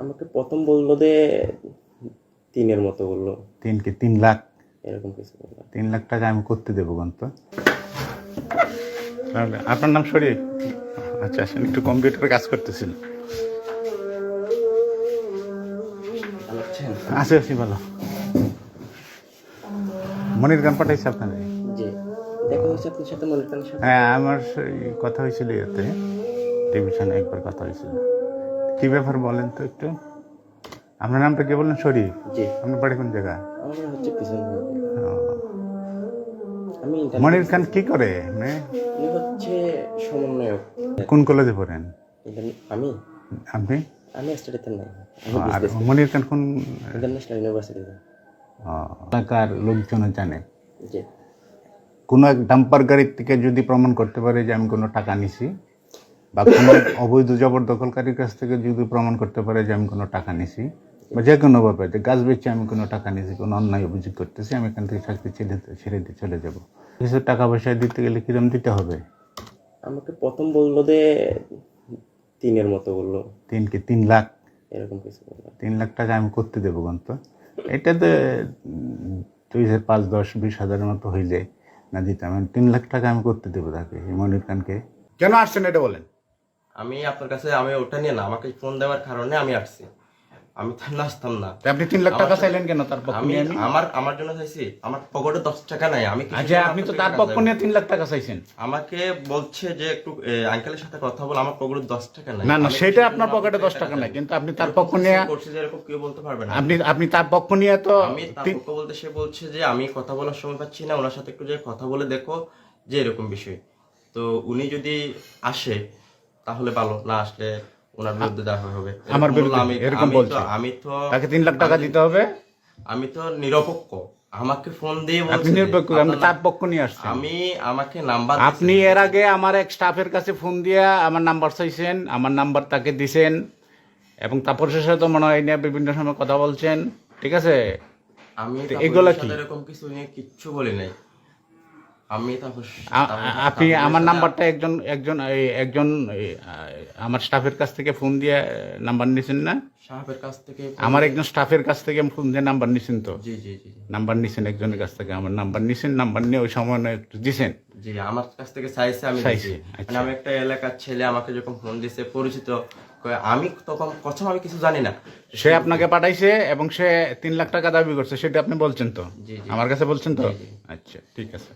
আমাকে প্রথম বলল যে তিনের মতো বলল। তিন কি তিন লাখ? এরকম কিছু বলল। তিন লাখ টাকা আমি করতে দেবো গন্ত। তাহলে আপনার নাম শরীফ আচ্ছা আসেন একটু কম্পিউটারে কাজ করতেছিল। বুঝছেন আছে আছি ভালো। মনির গান পাঠাইছে আপনাদের? হ্যাঁ আমার কথা হয়েছিল ইয়েতে টেলিভিশনে একবার কথা হয়েছিল। কি ব্যাপার বলেন তো একটু? আপনার নামটা কে বললেন? শরীফ? জি। আপনার বাড়ি কোন জায়গা? আমার হচ্ছে পিছন আমি মনির খান কি করে? হচ্ছে সমন্বয়ক। কোন কলেজে পড়েন? আমি? আপনি? আমি স্টাডিতে নাই। আর মনির খান কোন ইন্টারন্যাশনাল ইউনিভার্সিটিতে এলাকার লোকজন জানে। জি। কোনো এক ডাম্পার গাড়ির থেকে যদি প্রমাণ করতে পারে যে আমি কোনো টাকা নিছি বা কোনো অবৈধ জবরদখলকারীর কাছ থেকে যদি প্রমাণ করতে পারে যে আমি কোনো টাকা নিছি বা যে কোনো ব্যাপারে যে গাছ বেচে আমি কোনো টাকা নিছি কোনো অন্যায় অভিযোগ করতেছি আমি এখান থেকে চাকরি ছেড়ে ছেড়ে দিয়ে চলে যাব। কিছু টাকা পয়সা দিতে গেলে কিরম দিতে হবে? আমাকে প্রথম বলল যে তিনের মতো বলল। তিন কি তিন লাখ? এরকম কিছু তিন লাখ টাকা আমি করতে দেবো গন্ত এটাতে দুই হাজার পাঁচ দশ বিশ হাজারের মতো হয়ে যায় না দিতাম আমি তিন লাখ টাকা আমি করতে দেবো তাকে মনির খানকে। কেন আসছেন এটা বলেন? আমি আপনার কাছে আমি ওটা নিয়ে না আমাকে ফোন দেওয়ার কারণে আমি আসছি। আমি তো নাচতাম না। আপনি তিন লাখ টাকা চাইলেন কেন তার পক্ষ আমি আমার আমার জন্য চাইছি। আমার পকেটে দশ টাকা নাই আমি আচ্ছা আপনি তো তার পক্ষ নিয়ে তিন লাখ টাকা চাইছেন। আমাকে বলছে যে একটু আঙ্কেলের সাথে কথা বল আমার পকেটে দশ টাকা নাই। না না সেটা আপনার পকেটে দশ টাকা নাই কিন্তু আপনি তার পক্ষ নিয়ে করছে যে এরকম কেউ বলতে পারবে না। আপনি আপনি তার পক্ষ নিয়ে তো আমি তার পক্ষ বলতে সে বলছে যে আমি কথা বলার সময় পাচ্ছি না ওনার সাথে একটু যে কথা বলে দেখো যে এরকম বিষয়। তো উনি যদি আসে তাহলে ভালো না আসলে ওনার বিরুদ্ধে দেখা হবে। আমার বিরুদ্ধে, আমি- এরকম আমি বলছে। আমি তো তাকে তিন লাখ টাকা দিতে হবে? আমি তো নিরপেক্ষ। আমাকে ফোন দিয়ে আপনি নিরপেক্ষ আপনার তার পক্ষ নিয়ে আসছেন। আমি আমাকে নাম্বার আপনি এর আগে আমার এক স্টাফের কাছে ফোন দিয়া আমার নাম্বার চাইছেন আমার নাম্বার তাকে দিছেন এবং তাপসের সাথে মনে হয় নিয়ে বিভিন্ন সময় কথা বলছেন। ঠিক আছে? আমি তো এগুলা কি? এরকম কিছু নিয়ে কিচ্ছু বলি নাই। আপনি আমার নাম্বারটা একজন একজন একজন আমার স্টাফের কাছ থেকে ফোন দিয়ে নাম্বার নিছেন না সাহেবের কাছ থেকে আমার একজন স্টাফের কাছ থেকে ফোন দিয়ে নাম্বার নিছেন তো জি জি জি নাম্বার নিছেন একজনের কাছ থেকে আমার নাম্বার নিছেন নাম্বার নিয়ে ওই সময় একটু দিছেন জি আমার কাছ থেকে চাইছে আমি চাইছে, দিছি। আচ্ছা। মানে আমি একটা এলাকার ছেলে আমাকে যখন ফোন দিছে পরিচিত কয়, আমি তখন প্রথম আমি কিছু জানি না সে আপনাকে পাঠাইছে এবং সে তিন লাখ টাকা দাবি করছে সেটা আপনি বলছেন তো। আমার কাছে বলছেন তো। আচ্ছা ঠিক আছে